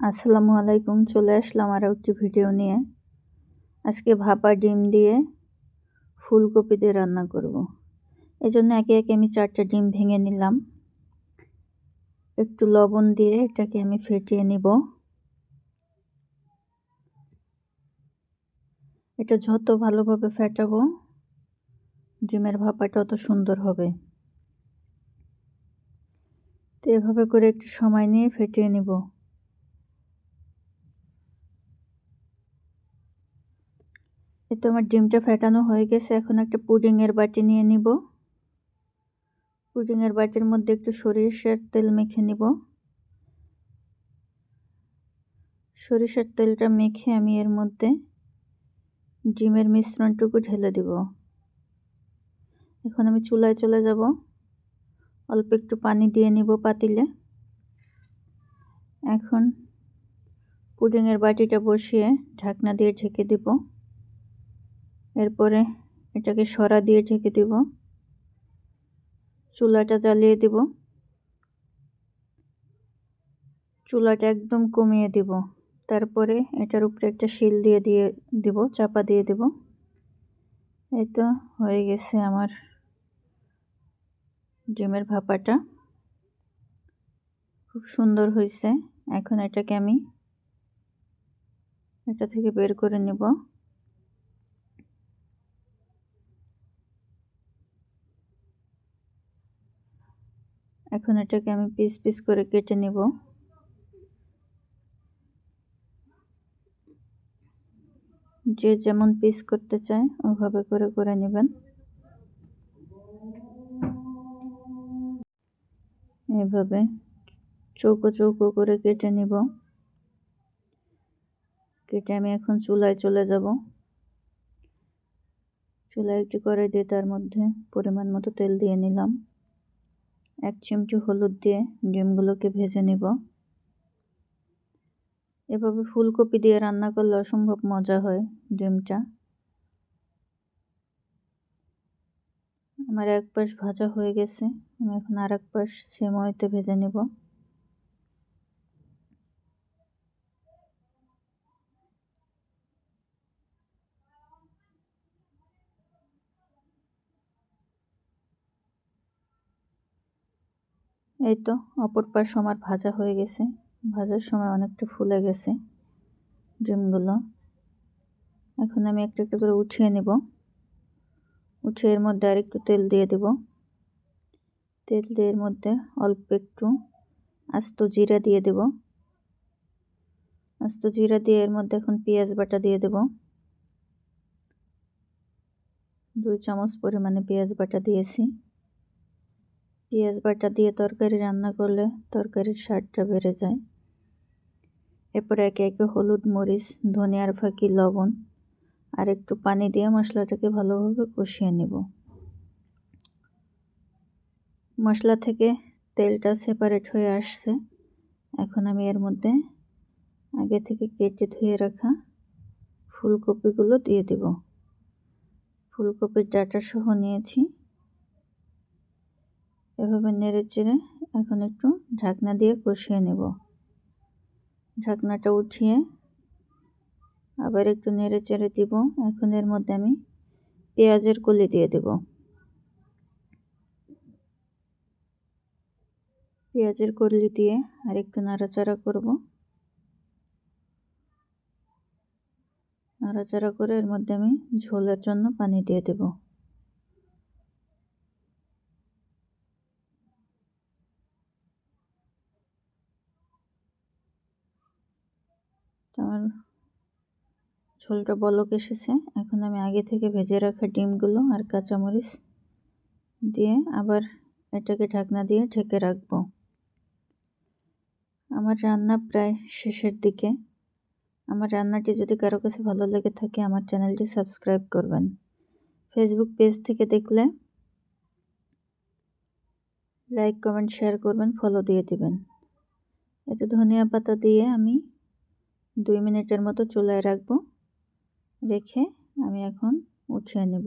আসসালামু আলাইকুম, চলে আসলাম আরও একটি ভিডিও নিয়ে। আজকে ভাপা ডিম দিয়ে ফুলকপি দিয়ে রান্না করব। এই জন্য একে একে আমি চারটা ডিম ভেঙে নিলাম। একটু লবণ দিয়ে এটাকে আমি ফেটিয়ে নিব। এটা যত ভালোভাবে ফেটাবো, ডিমের ভাপাটা অত সুন্দর হবে। তো এভাবে করে একটু সময় নিয়ে ফেটিয়ে নিব। এ আমার ডিমটা ফেটানো হয়ে গেছে, এখন একটা পুডিংয়ের বাটি নিয়ে নিব। পুডিংয়ের বাটির মধ্যে একটু সরিষার তেল মেখে নিব। সরিষার তেলটা মেখে আমি এর মধ্যে ডিমের মিশ্রণটুকু ঢেলে দিব। এখন আমি চুলায় চলে যাব। অল্প একটু পানি দিয়ে নিব পাতিলে। এখন পুডিংয়ের বাটিটা বসিয়ে ঢাকনা দিয়ে ঢেকে দিব। এরপরে এটাকে সরা দিয়ে ঢেকে দিব। চুলাটা জ্বালিয়ে দিব। চুলাটা একদম কমিয়ে দিব। তারপরে এটার উপরে একটা শিল দিয়ে দিয়ে দিব, চাপা দিয়ে দেব। এই তো হয়ে গেছে আমার ডিমের ভাপাটা। খুব সুন্দর হয়েছে। এখন এটাকে আমি এটা থেকে বের করে নেব। এখন এটাকে আমি পিস পিস করে কেটে নেব। যে যেমন পিস করতে চায়, ওভাবে করে করে নেবেন। এভাবে চৌকো চৌকো করে কেটে নিব। কেটে আমি এখন চুলায় চলে যাব। চুলায় একটু করে দিয়ে তার মধ্যে পরিমাণ মতো তেল দিয়ে নিলাম। এক চিমটি হলুদ দিয়ে ডিমগুলোকে ভেজে নিব। এভাবে ফুলকপি দিয়ে রান্না করলে অসম্ভব মজা হয় ডিমটা। আমার এক পাশ ভাজা হয়ে গেছে, আমি এখন আর এক পাশ সেময়তে ভেজে নেব। এই তো, অপর পাশ আমার ভাজা হয়ে গেছে। ভাজার সময় অনেকটা ফুলে গেছে ডিমগুলো। এখন আমি একটু একটু করে উঠিয়ে নেব। উঠিয়ে এর মধ্যে আর একটু তেল দিয়ে দেব। তেল দিয়ে এর মধ্যে অল্প একটু আস্ত জিরা দিয়ে দেব। আস্ত জিরা দিয়ে এর মধ্যে এখন পেঁয়াজ বাটা দিয়ে দেব। দুই চামচ পরিমাণে পেঁয়াজ বাটা দিয়েছি। পেঁয়াজ বাটা দিয়ে তরকারি রান্না করলে তরকারির স্বাদটা বেড়ে যায়। এরপরে একে একে হলুদ মরিচ ধনিয়ার ফাঁকি লবণ আর একটু পানি দিয়ে মশলাটাকে ভালোভাবে কষিয়ে নেব। মশলা থেকে তেলটা সেপারেট হয়ে আসছে। এখন আমি এর মধ্যে আগে থেকে কেটে ধুয়ে রাখা ফুলকপিগুলো দিয়ে দেব। ফুলকপির ডাটা সহ নিয়েছি। এভাবে নেড়ে চেড়ে এখন একটু ঢাকনা দিয়ে কষিয়ে নেব। ঢাকনাটা উঠিয়ে আবার একটু নেড়ে চেড়ে দিব। এখন এর মধ্যে আমি পেঁয়াজের কলি দিয়ে দেব। পেঁয়াজের কলি দিয়ে আর একটু নাড়াচাড়া করব। নাড়াচাড়া করে এর মধ্যে আমি ঝোলের জন্য পানি দিয়ে দেবো আমার ঝোলটা বলক এসেছে। এখন আমি আগে থেকে ভেজে রাখা ডিমগুলো আর কাঁচামরিচ দিয়ে আবার এটাকে ঢাকনা দিয়ে ঢেকে রাখব। আমার রান্না প্রায় শেষের দিকে। আমার রান্নাটি যদি কারও কাছে ভালো লেগে থাকে, আমার চ্যানেলটি সাবস্ক্রাইব করবেন। ফেসবুক পেজ থেকে দেখলে লাইক, কমেন্ট, শেয়ার করবেন, ফলো দিয়ে দিবেন। এতে ধনিয়া পাতা দিয়ে আমি দুই মিনিটের মতো চুলায় রাখব। রেখে আমি এখন উঠিয়ে নেব।